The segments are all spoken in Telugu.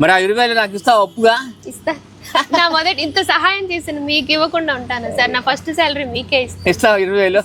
మరి ఆ ఇరవై నాకు ఇస్తావు అప్పుగా ఇస్తా. నా మొదటి ఇంత సహాయం చేసిన మీకు ఇవ్వకుండా ఉంటాను సార్. నా ఫస్ట్ శాలరీ మీకే ఇస్తా. ఇస్తావు ఇరవై వేలు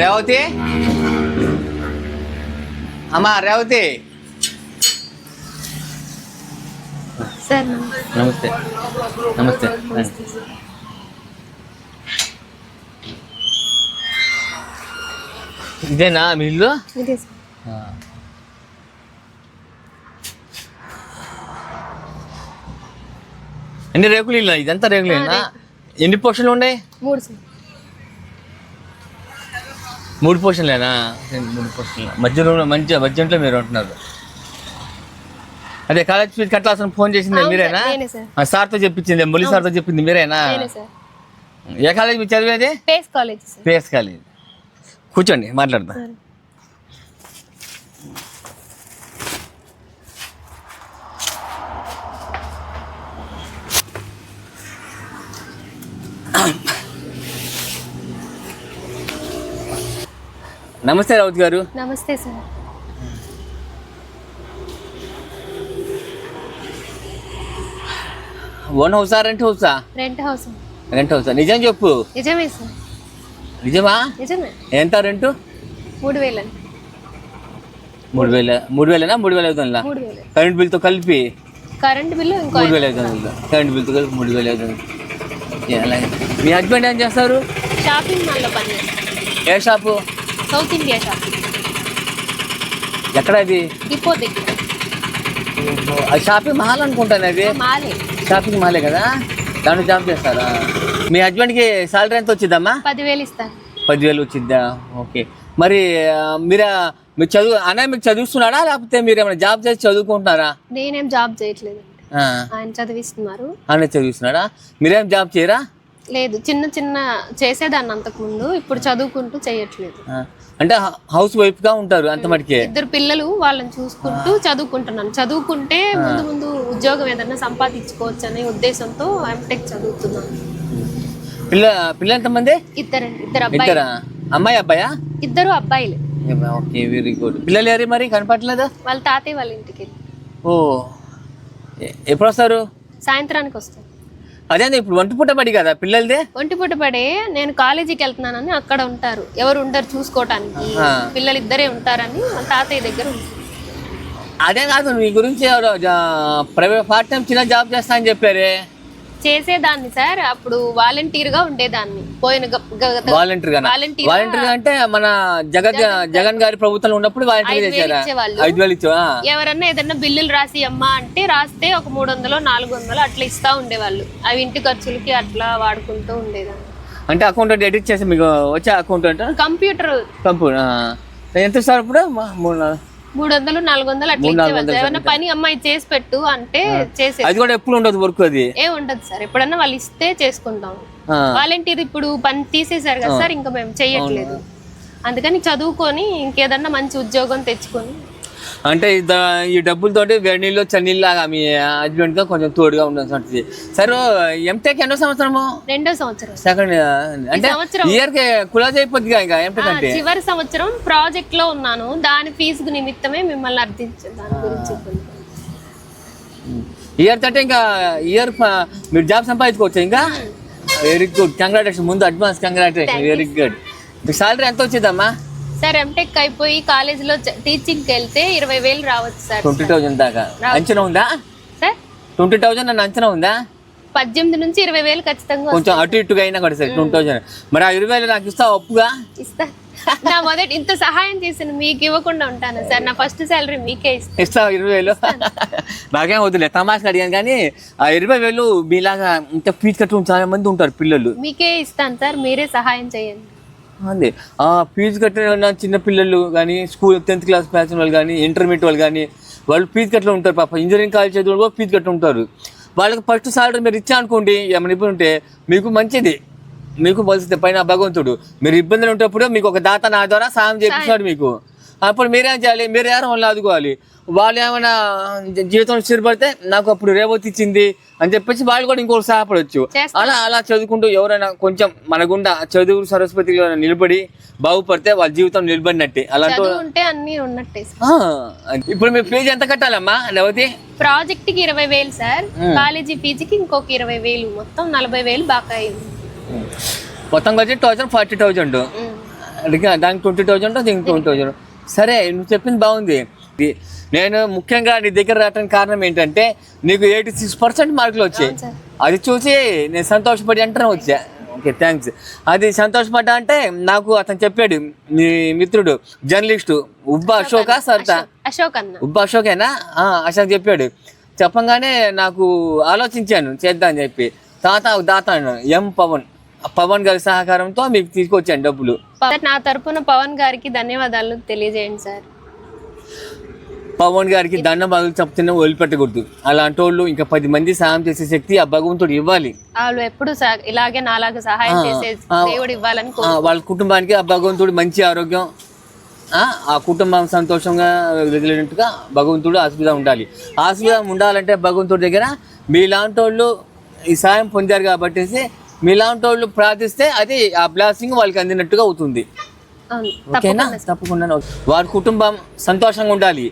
రేవతి అమ్మా రేవతి సార్ నమస్తే నమస్తే ఇదేనా మీ ఇల్లు? ఇదే సార్. ఎన్ని రేకులు ఇల్లు? ఇదంతా రేకులు ఇల్లా? ఎన్ని పోర్షన్లు ఉన్నాయి మూడు సార్. మూడు పోర్షన్లేనా? మూడు పోర్షన్లు? మధ్యలో మంచి మధ్యంట్లో మీరు ఉంటున్నారు. అదే కాలేజ్ ఫీజు కట్టాల్సిన ఫోన్ చేసింది మీరేనా? సార్తో చెప్పించింది ములి సార్తో చెప్పింది మీరేనా? ఏ కాలేజ్ మీరు చదివేది? Pace college Pace college. కూర్చోండి మాట్లాడదాం. నమస్తే రావుత్ గారు. నమస్తే సార్. ఓన్ హౌసా రెంట్ హౌసా రెంట్ హౌస్ రెంట్ హౌసా నిజం చెప్పు. నిజమే సార్. నిజమా? నిజమే. ఎంత రెంట్? మూడు వేలండి మూడు వేల మూడు వేలనా? మూడు వేల మూడు వేలు. కరెంట్ బిల్తో కలిపి? కరెంట్ బిల్లు ఇంకో మూడు వేల అవుతుంది కరెంట్ బిల్తో కలిపి మూడు వేల ఏ, అలాగే. మీ హస్బెండ్ ఏం చేస్తారు? షాపింగ్ మాల్లో పనిచేస్తాను ఏ షాపు? South India shop. ఎక్కడ అది? డిపో దగ్గర. షాపింగ్ మాల్ అనుకుంటాను అది. మాలే. షాపింగ్ మాలే కదా? దాంట్లో జాబ్ చేస్తారా? మీ హస్బెండ్కి సాలరీ ఎంత వచ్చిందమ్మా? పదివేలు ఇస్తాను పదివేలు వచ్చిద్దా ఓకే మరి మీరు మీరు చదువు అన్నయ్య మీకు చదివిస్తున్నాడా? లేకపోతే మీరు ఏమైనా జాబ్ చేసి చదువుకుంటున్నారా? నేనేం జాబ్ చేయట్లేదు ఆ, ఆయన చదివిస్తున్నారు. అన్నయ్య చదివిస్తున్నాడా? మీరేం జాబ్ చేయరా? లేదు చిన్న చిన్న చేసేదాన్ని అంతకుముందు ఇప్పుడు చదువుకుంటూ చేయట్లేదు. అంటే హౌస్ వైఫ్గా ఉంటారు అంత మటుకే. ఇద్దరు పిల్లలు వాళ్ళని చూసుకుంటూ చదువుకుంటున్నాను. చదువుకుంటే ముందు ముందు ఉద్యోగం ఏదన్నా సంపాదించుకోవచ్చు అనే ఉద్దేశంతో ఎంటెక్ చదువుతున్నాను. పిల్ల పిల్ల ఎంతమంది? ఇద్దరండి ఇద్దరు అబ్బాయి ఇద్దరా? అమ్మాయి అబ్బాయా? ఇద్దరు అబ్బాయిలు. Okay very good. పిల్లలు ఎవరి మరి? కనపట్లేదా వాళ్ళ తాతయ్య వాళ్ళ ఇంటికి. ఓ ఎప్పుడు వస్తారు సాయంత్రానికి వస్తారు అదే ఇప్పుడు వంట పూట పడి కదా పిల్లలదే? ఒంటిపూట పడే నేను కాలేజీకి వెళ్తున్నానని అక్కడ ఉంటారు. ఎవరు ఉండరు చూసుకోవటానికి. పిల్లలు ఇద్దరే ఉంటారని వాళ్ళ తాతయ్య దగ్గర ఉంటారు అదే కాదు మీ గురించి ఎవరో ప్రైవేట్ పార్ట్ టైం చిన్న జాబ్ చేస్తా అని చెప్పారే. చేసేదాన్ని సార్ అప్పుడు వాలంటీర్గా ఉండేదాన్ని. పోయిన వాలంటీర్గా Volunteer గా వాలంటీర్ అంటే మన జగన్ జగన్ గారి ప్రభుత్వంలో ఉన్నప్పుడు వాలంటీర్ ఎవరన్నా ఏదన్నా బిల్లులు రాసి అమ్మా అంటే రాస్తే ఒక మూడు వందలు నాలుగు వందలు అట్లా ఇస్తా ఉండేవాళ్ళు. అవి ఇంటి ఖర్చులకి అట్లా వాడుకుంటూ ఉండేదాన్ని. అంటే అకౌంటెంట్ ఎడిట్ చేసి మీకు వచ్చే అకౌంటెంట్ కంప్యూటర్. కంప్యూటర్ ఎంత ఇస్తారు ఇప్పుడు? మూడు నాలుగు- మూడు వందలు నాలుగు వందలు అట్లా ఏమన్నా పని అమ్మాయి చేసి పెట్టు అంటే చేసే అది కూడా ఎప్పుడు ఉండదు వర్క్ అది. ఏ ఉండదు సార్. ఎప్పుడన్నా వాళ్ళు ఇస్తే చేసుకుంటాం. వాలంటీర్ ఇప్పుడు పని తీసేశారు కదా సార్ ఇంకా మేము చెయ్యట్లేదు అందుకని చదువుకొని ఇంకేదన్నా మంచి ఉద్యోగం తెచ్చుకొని అంటే ఈ డబ్బులతోటి వేడి నీళ్ళు చన్నీళ్ళు లాగా మీ హస్బెండ్తో కొంచెం తోడుగా ఉండాల్సి సరే ఎంటెక్ ఎన్నో సంవత్సరము? రెండో సంవత్సరం. సెకండ్ అంటే. ఇయర్కి క్లోజ్ అయిపోద్ది ఇంకా ఎంటెక్ అంటే? చివరి సంవత్సరం ప్రాజెక్ట్లో ఉన్నాను. దాని ఫీజు నిమిత్తమే మిమ్మల్ని అర్థించాను దాని గురించి. ఇయర్ తోటి ఇంకా ఇయర్ మీరు జాబ్ సంపాదించుకోవచ్చు ఇంకా? వెరీ గుడ్ కంగ్రాచులేషన్ ముందు అడ్వాన్స్ కంగ్రాచులేషన్ వెరీ గుడ్ మీకు సాలరీ ఎంత వచ్చిందమ్మా సార్ ఎంటెక్ అయిపోయి కాలేజీలో టీచింగ్కి వెళ్తే ఇరవై వేలు రావచ్చు సార్ ట్వంటీ థౌజండ్ దాకా. అంచనా ఉందా? సార్? ట్వంటీ థౌజండ్ అని అంచనా ఉందా? పద్దెనిమిది నుంచి ఇరవై వేలు ఖచ్చితంగా కొంచెం అటు ఇటుగా అయినా కూడా సరే ట్వంటీ థౌజండ్. మరి ఆ ఇరవై వేలు నాకు ఇస్తావు అప్పుగా ఇస్తా. నా మొదటి ఇంత సహాయం చేసిన మీకు ఇవ్వకుండా ఉంటాను సార్. నా ఫస్ట్ శాలరీ మీకే ఇస్తా. ఇస్తావు ఇరవై వేలు? నాకేం వద్దులే తమాషకి అడిగాను కానీ ఆ ఇరవై వేలు మీలాగా ఇంత ఫీజు కట్టుకుని చాలా మంది ఉంటారు పిల్లలు. మీకే ఇస్తాను సార్ మీరే సహాయం చేయండి. అంది. ఆ ఫీజు కట్టిన చిన్న పిల్లలు కానీ స్కూల్ టెన్త్ క్లాస్ బ్యాచ్ వాళ్ళు కానీ ఇంటర్మీడియట్ వాళ్ళు కానీ వాళ్ళు ఫీజు కట్టలు ఉంటారు పాప. ఇంజనీరింగ్ కాలేజ్ చదివిన కూడా ఫీజు కట్టి ఉంటారు. వాళ్ళకి ఫస్ట్ సాలరీ మీరు ఇచ్చా అనుకోండి ఏమైనా ఇబ్బంది ఉంటే మీకు మంచిది. మీకు మొలిస్తే పైన భగవంతుడు. మీరు ఇబ్బందులు ఉంటప్పుడు మీకు ఒక దాత నా ద్వారా సాయం చేపిస్తాడు మీకు. అప్పుడు మీరేం చేయాలి? మీరు ఎవరు వాళ్ళు ఆదుకోవాలి? వాళ్ళు ఏమైనా జీవితంలో స్థిరపడితే నాకు అప్పుడు రేవతి ఇచ్చింది అని చెప్పేసి వాళ్ళు కూడా ఇంకోటి సహాయపడవచ్చు. అలా అలా చదువుకుంటూ ఎవరైనా కొంచెం మన గుండా చదువు సరస్వతిలో నిలబడి బాగుపడితే వాళ్ళ జీవితం నిలబడినట్టే. అలాంటి అన్ని ఉన్నట్టే ఇప్పుడు మీ ఫీజు ఎంత కట్టాలమ్మా లేకపోతే ప్రాజెక్ట్కి ఇరవై వేలు సార్. కాలేజీ ఫీజుకి ఇంకొక ఇరవై వేలు. మొత్తం నలభై వేలు బాగా అయింది. మొత్తం వచ్చి థౌజండ్ ఫార్టీ థౌజండ్. ఉమ్. దానికి ట్వంటీ థౌజండ్ దీనికి ట్వంటీ థౌజండ్. సరే నువ్వు చెప్పింది బాగుంది. నేను ముఖ్యంగా నీ దగ్గర రావడానికి కారణం ఏంటంటే నీకు ఎయిటీ సిక్స్ పర్సెంట్ మార్కులు వచ్చాయి. అది చూసి నేను సంతోషపడి అంటనే వచ్చా. ఓకే థ్యాంక్స్ అది సంతోషపడ్డా అంటే నాకు అతను చెప్పాడు నీ మిత్రుడు జర్నలిస్టు ఉబ్బా అశోక సర్తా? అశోక్ అన్న. ఉబ్బా అశోకేనా? ఆ, అశోక్ చెప్పాడు. చెప్పంగానే నాకు ఆలోచించాను చేద్దాం అని చెప్పి. తాత దాత. ఎం పవన్. పవన్ గారి సహకారంతో మీకు తీసుకొచ్చాను డబ్బులు. నా తరపున పవన్ గారికి ధన్యవాదాలు తెలియజేయండి సార్. పవన్ గారికి దండం బదులు చెప్తున్నా వదిలిపెట్టకూడదు అలాంటి వాళ్ళు ఇంకా పది మంది సాయం చేసే శక్తి ఆ భగవంతుడు ఇవ్వాలి. వాళ్ళు ఎప్పుడు ఇలాగే నాలాగా సహాయం చేసే. దేవుడు ఇవ్వాలని వాళ్ళ కుటుంబానికి ఆ భగవంతుడు మంచి ఆరోగ్యం ఆ, ఆ కుటుంబం సంతోషంగా వదిలినట్టుగా భగవంతుడు ఆశీర్వాదం ఉండాలి. ఆశీర్వాదం ఉండాలంటే భగవంతుడి దగ్గర మీలాంటి వాళ్ళు ఈ సాయం పొందారు కాబట్టి మీలాంటి వాళ్ళు ప్రార్థిస్తే అది ఆ బ్లాసింగ్ వాళ్ళకి అందినట్టుగా అవుతుంది. ఓకేనా? తప్పకుండా. వారి కుటుంబం సంతోషంగా ఉండాలి.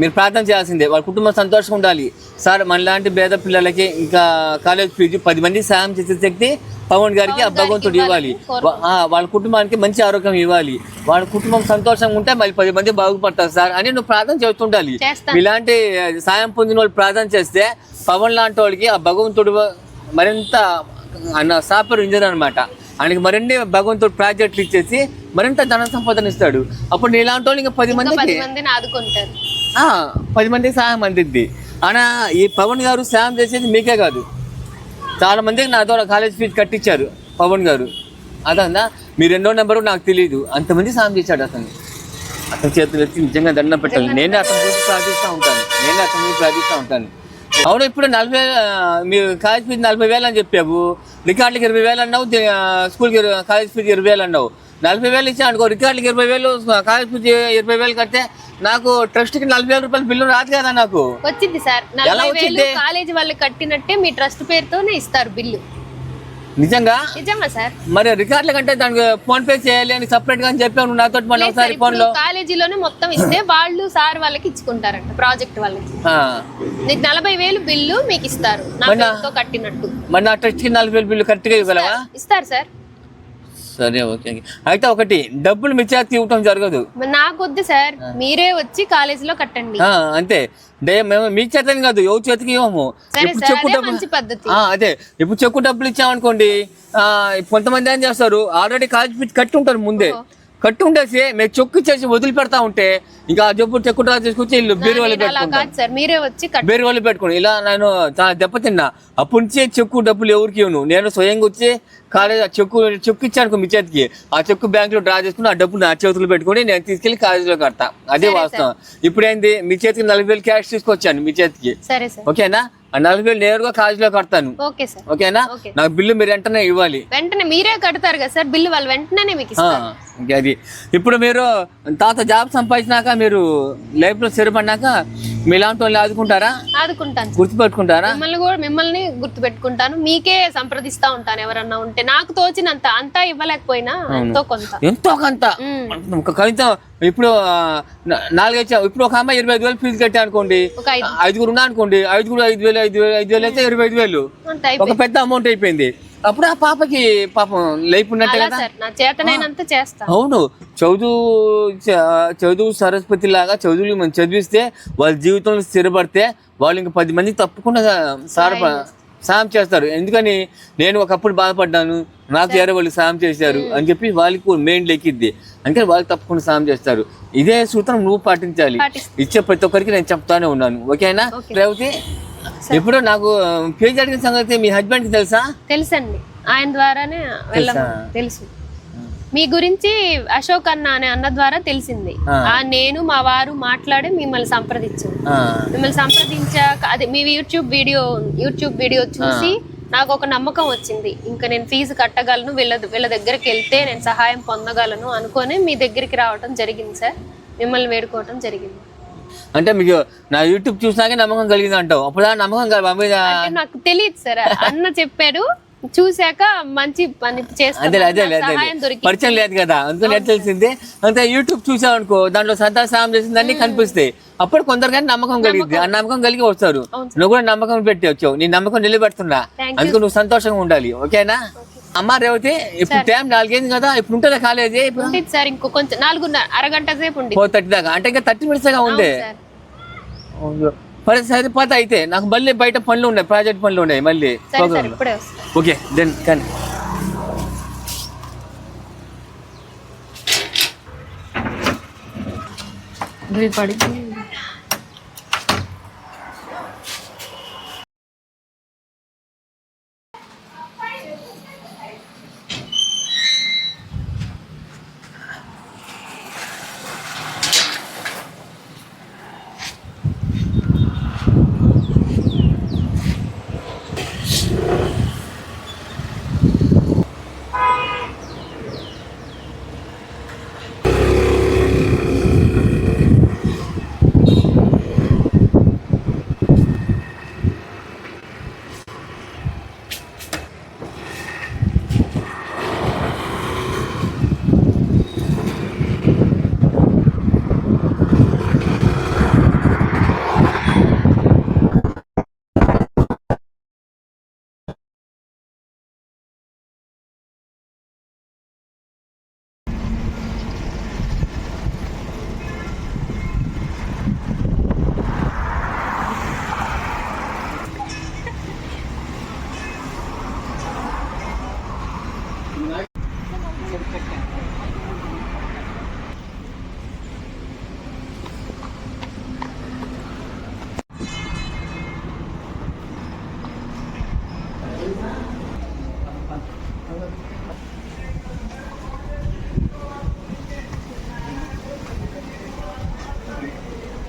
మీరు ప్రార్థన చేయాల్సిందే. వాళ్ళ కుటుంబం సంతోషంగా ఉండాలి. సార్ మనలాంటి పేద పిల్లలకి ఇంకా కాలేజ్ ఫీజు పది మంది సాయం చేసే శక్తి పవన్ గారికి ఆ భగవంతుడు ఇవ్వాలి. వాళ్ళ కుటుంబానికి మంచి ఆరోగ్యం ఇవ్వాలి. వాళ్ళ కుటుంబం సంతోషంగా ఉంటే మళ్ళీ పది మంది బాగుపడతారు సార్ అని నువ్వు ప్రార్థన చేస్తుండాలి. ఇలాంటి సాయం పొందిన వాళ్ళు ప్రార్థన చేస్తే పవన్ లాంటి వాళ్ళకి ఆ భగవంతుడు మరింత అన్న సాపర్ ఇంజన్ అనమాట ఆయనకి మరిన్ని భగవంతుడు ప్రాజెక్టులు ఇచ్చేసి మరింత ధన సంపదన ఇస్తాడు. అప్పుడు నీలాంటి వాళ్ళు ఇంకా పది మందిని ఆదుకుంటారు. పది మందికి సహాయం అందిద్ది. అనా ఈ పవన్ గారు సాయం చేసేది మీకే కాదు. చాలా మందికి నా ద్వారా కాలేజ్ ఫీజు కట్టించారు పవన్ గారు. అదన్నా మీ రెండో నెంబరు నాకు తెలియదు అంతమంది సాయం చేశాడు అతను. అతని చేతులు ఎత్తి నిజంగా దండం పెట్టాలి. నేనే అతని గురించి ప్రార్థిస్తూ ఉంటాను. నేనే అతని గురించి ప్రార్థిస్తూ ఉంటాను. అవును ఇప్పుడు నలభై మీరు కాలేజ్ ఫీజు నలభై వేలు అని చెప్పావు. రికార్డులకి ఇరవై వేలు అన్నావు స్కూల్కి కాలేజ్ ఫీజు ఇరవై వేలు అన్నావు. నలభై వేలు ఇచ్చా అనుకో రికార్డులకి ఇరవై వేలు కాలేజ్ ఫీజు ఇరవై వేలు కడితే నాకు ట్రస్ట్కి నలభై వేల రూపాయలు బిల్లు రాదు కదా నాకు. వచ్చింది సార్. నలభై వేలు? కాలేజీ వాళ్ళకి కట్టినట్టే మీ ట్రస్ట్ పేరుతోనే ఇస్తారు బిల్లు. నిజంగా? నిజమా సార్? మరి రికార్డుల కంటే దానికి ఫోన్ పే చేయాలి అని సపరేట్గా నువ్వు నాతో సార్, ఒకసారి ఫోన్లో కాలేజీలోనే మొత్తం ఇస్తే వాళ్ళు సార్ వాళ్ళకి ఇచ్చుకుంటారంట ప్రాజెక్ట్ వాళ్ళకి. నీకు నలభై వేలు బిల్లు మీకు ఇస్తారు కట్టినట్టు. మరి నా ట్రస్ట్కి నలభై వేలు బిల్లు కరెక్ట్గా ఇవ్వగలవా? ఇస్తారు సార్. సరే ఓకే. అయితే ఒకటి డబ్బులు మీ చేతి ఇవ్వటం జరగదు. నాకు వద్దు సార్. మీరే వచ్చి కాలేజీలో కట్టండి. అంతే. మేము మీ చేతని కాదు ఎవరి చేతికి ఇవ్వము. ఇప్పుడు చెక్కు డబ్బులు. అదే. ఇప్పుడు చెక్కు డబ్బులు ఇచ్చామనుకోండి కొంతమంది ఏం చేస్తారు ఆల్రెడీ కాలేజ్ ఫీజు కట్టి ఉంటారు ముందే. కట్టి ఉండేసి మేము చెక్కు ఇచ్చేసి వదిలిపెడతా ఉంటే ఇంకా ఆ జబ్బు చెక్కు డ్రా తీసుకొచ్చి వాళ్ళు నేను అలా పెట్టుకుంటారు కాదు సార్ మీరే వచ్చి కట్టండి వేరే వాళ్ళు పెట్టుకుని ఇలా నేను చాలా దెబ్బతిన్నా అప్పటి నుంచి చెక్కు డబ్బులు ఎవరికి ఇవ్వను. నేను స్వయంగా వచ్చి కాలేజ్ ఆ చెక్కు చెక్కు ఇచ్చాను మీ చేతికి. ఆ చెక్కు బ్యాంకులో డ్రా చేసుకుని ఆ డబ్బు నా చేతులు పెట్టుకుని నేను తీసుకెళ్ళి కాలేజీలో కడతా. అదే వాస్తవం. ఇప్పుడు ఏంది మీ చేతికి నలభై వేలు క్యాష్ తీసుకొచ్చాను మీ చేతికి. ఓకేనా? నలభై వేలు నేరుగా కాలేజీలో కడతాను. Okay sir. ఓకేనా? ఓకే. నాకు బిల్లు మీరు వెంటనే ఇవ్వాలి. వెంటనే మీరే కడతారు కదా సార్? బిల్లు వాళ్ళు వెంటనే మీకు అది. ఇప్పుడు మీరు తాత జాబ్ సంపాదించినాక మీరు లైఫ్లో స్థిరపడినాక మీలాంటి వాళ్ళు ఆదుకుంటారా? ఆదుకుంటాను. గుర్తుపెట్టుకుంటారా? మిమ్మల్ని కూడా మిమ్మల్ని గుర్తు పెట్టుకుంటాను మీకే సంప్రదిస్తా ఉంటాను ఎవరన్నా ఉంటే. నాకు తోచినంత అంతా ఇవ్వలేకపోయినా ఎంతో కొంత. ఎంతో కొంత? కవిత ఇప్పుడు నాలుగైదు ఇప్పుడు ఒక అమ్మాయి ఇరవై ఐదు వేలు ఫీజు కట్టా అనుకోండి. ఐదుగురు ఉన్నా అనుకోండి. ఐదుగురు ఐదు వేలు ఐదు వేలు ఐదు వేలు అయితే ఇరవై ఐదు వేలు. ఒక పెద్ద అమౌంట్ అయిపోయింది. అప్పుడు ఆ పాపకి పాపం లైఫ్ ఉన్నట్టే అలా కదా? సార్ నా చేతనైనంత చేస్తా. అవును. చదువు చదువు సరస్వతి లాగా చదువులు మనం చదివిస్తే వాళ్ళ జీవితంలో స్థిరపడితే వాళ్ళు ఇంకా పది మంది తప్పకుండా సార సాయం చేస్తారు. ఎందుకని నేను ఒకప్పుడు బాధపడ్డాను నాకు వేరే వాళ్ళు సాయం చేశారు అని చెప్పి వాళ్ళకి మెయిన్ లెక్కిద్ది అందుకని వాళ్ళు తప్పకుండా సాయం చేస్తారు. ఇదే సూత్రం నువ్వు పాటించాలి. ఇచ్చే ప్రతి ఒక్కరికి నేను చెప్తానే ఉన్నాను. ఓకేనా? ఓకే. రేవతి? ఇప్పుడు నాకు పేజ్ అడిగిన సంగతి మీ హస్బెండ్కి తెలుసా? తెలుసండి. ఆయన ద్వారానే వెళ్ళము. తెలుసా? మీ గురించి అశోక్ అన్న అనే అన్న ద్వారా తెలిసింది. ఆ. నేను మా వారు మాట్లాడి మిమ్మల్ని సంప్రదించాను మిమ్మల్ని సంప్రదించాక అదే మీ యూట్యూబ్ వీడియో యూట్యూబ్ వీడియో చూసి నాకు ఒక నమ్మకం వచ్చింది. ఇంకా నేను ఫీజు కట్టగలను వీళ్ళ వీళ్ళ దగ్గరికి వెళ్తే నేను సహాయం పొందగలను అనుకొని మీ దగ్గరికి రావటం జరిగింది సార్. మిమ్మల్ని వేడుకోవటం జరిగింది. అంటే మీకు నా యూట్యూబ్ చూసినాకే నమ్మకం కలిగింది అంటావు. అప్పుడు ఆ నమ్మకం మా మీద నాకు తెలియదు సార్. అన్న చెప్పాడు చూశాక మంచి పని అదే అదే అదే పరిచయం లేదు కదా అందుకని ఎట్లా తెలిసింది. అంతే యూట్యూబ్ చూసావు అనుకో దాంట్లో సంతా సాయం చేసింది అన్ని కనిపిస్తాయి. అప్పుడు కొందరికీ నమ్మకం కలిగింది ఆ నమ్మకం. కలిగి వస్తారు. నువ్వు కూడా నమ్మకం పెట్టి వచ్చావు. నీ నమ్మకం నిలబెడుతున్నా. అందుకు నువ్వు సంతోషంగా ఉండాలి. ఓకేనా? అమ్మ రేవతి ఇప్పుడు టైం నాలుగైంది కదా ఇప్పుడు ఉంటుందా కాలేజీ? ఇప్పుడు? సార్ ఇంకో కొంచెం నాలుగున్నర అరగంట సేపు ఉండి ఫోర్ థర్టీ దాకా. అంటే ఇంకా థర్టీ మినిట్స్గా ఉంది సార్. సరే సరిపోతా అయితే. నాకు మళ్ళీ బయట పనులు ఉన్నాయి ప్రాజెక్ట్ పనులు ఉన్నాయి మళ్ళీ. సరే సార్ ఇప్పుడే వస్తాను ఓకే దెన్ కానీ.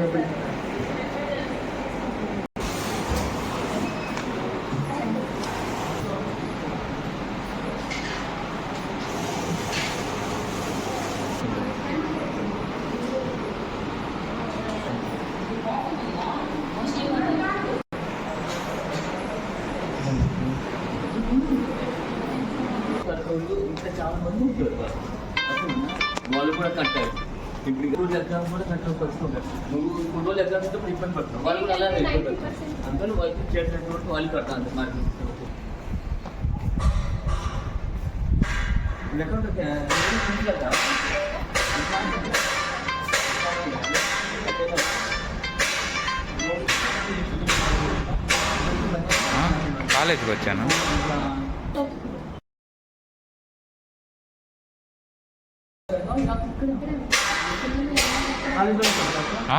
పడితే వాళ్ళు కూడా కట్టారు ఇప్పుడు ఇప్పుడు ఎగ్జామ్ కూడా కట్టడం పడుతుంటారు నువ్వు కొన్ని రోజులు ఎగ్జామ్స్ ఇప్పుడు ఇబ్బంది పడుతున్నావు. వాళ్ళు కూడా అలానే ఇబ్బంది పడుతున్నారు అందుకని వాళ్ళు చేసినటువంటి వాళ్ళు కట్టాలి మరి. కాలేజీకి వచ్చాను. ఆ?